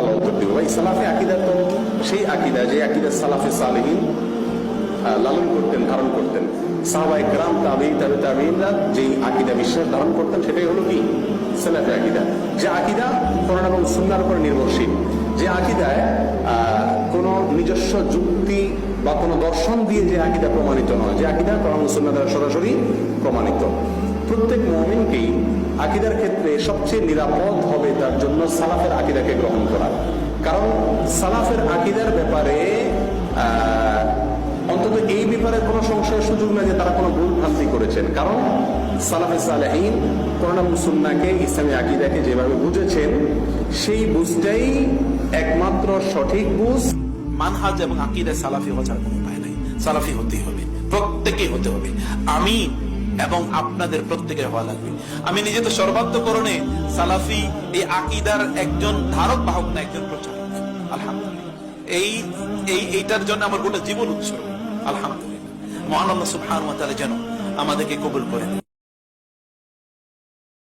উত্তর দিব ভাই, সালাফে আকিদা তো সেই আকিদা, যে আকিদা সালাফে সালেহীন লালন করতেন, ধারণ করতেন। সাহাবাই গ্রাম তাবি তাবি তাবিনরা যেই আকিদা বিশ্বাস ধারণ করতেন, সেটাই হলো কি? সালাফে আকিদা। যে আকিদা কোরআন এবং সুন্নার উপর নির্ভরশীল। যে আকিদায় কোনো নিজস্ব যুক্তি বা কোনো দর্শন দিয়ে যে আকিদা প্রমাণিত নয়। যে আকিদা কোরআন এবং সুন্নাহ দ্বারা সরাসরি প্রমাণিত। প্রত্যেক মমিনকেই আকিদার ক্ষেত্রে সবচেয়ে নিরাপদ হবে তার জন্য সালাফের আকিদাকে গ্রহণ করা। কারণ সালাফের আকিদার ব্যাপারে অন্তত এই ব্যাপারে কোনো সংশয়ের সুযোগ নেই যে তারা কোনো ভুল ভ্রান্তি করেছেন। কারণ সালাফে সালেহীন কোরআন এবং সুন্নাহকে, ইসলামী আকিদাকে যেভাবে বুঝেছেন, সেই বুঝটাই একমাত্র সঠিক বুঝ। মানহাজ এবং আকিদা সালাফি হওয়ার কোনো উপায় নাই। সালাফি হতেই হবে, প্রত্যেকেই হতে হবে। আমি এবং আপনাদের প্রত্যেকের হওয়া লাগবে। আমি নিজে তো সর্বাত্মকরণে সালাফি এই আকিদার একজন ধারক বাহক না একজন প্রচারক। আলহামদুলিল্লাহ। এই এই, এইটার জন্য আমার গোটা জীবন উৎসর্গ। আলহামদুলিল্লাহ। মহান আল্লাহ সুবহান ওয়া তাআলা যেন আমাদেরকে কবুল করে।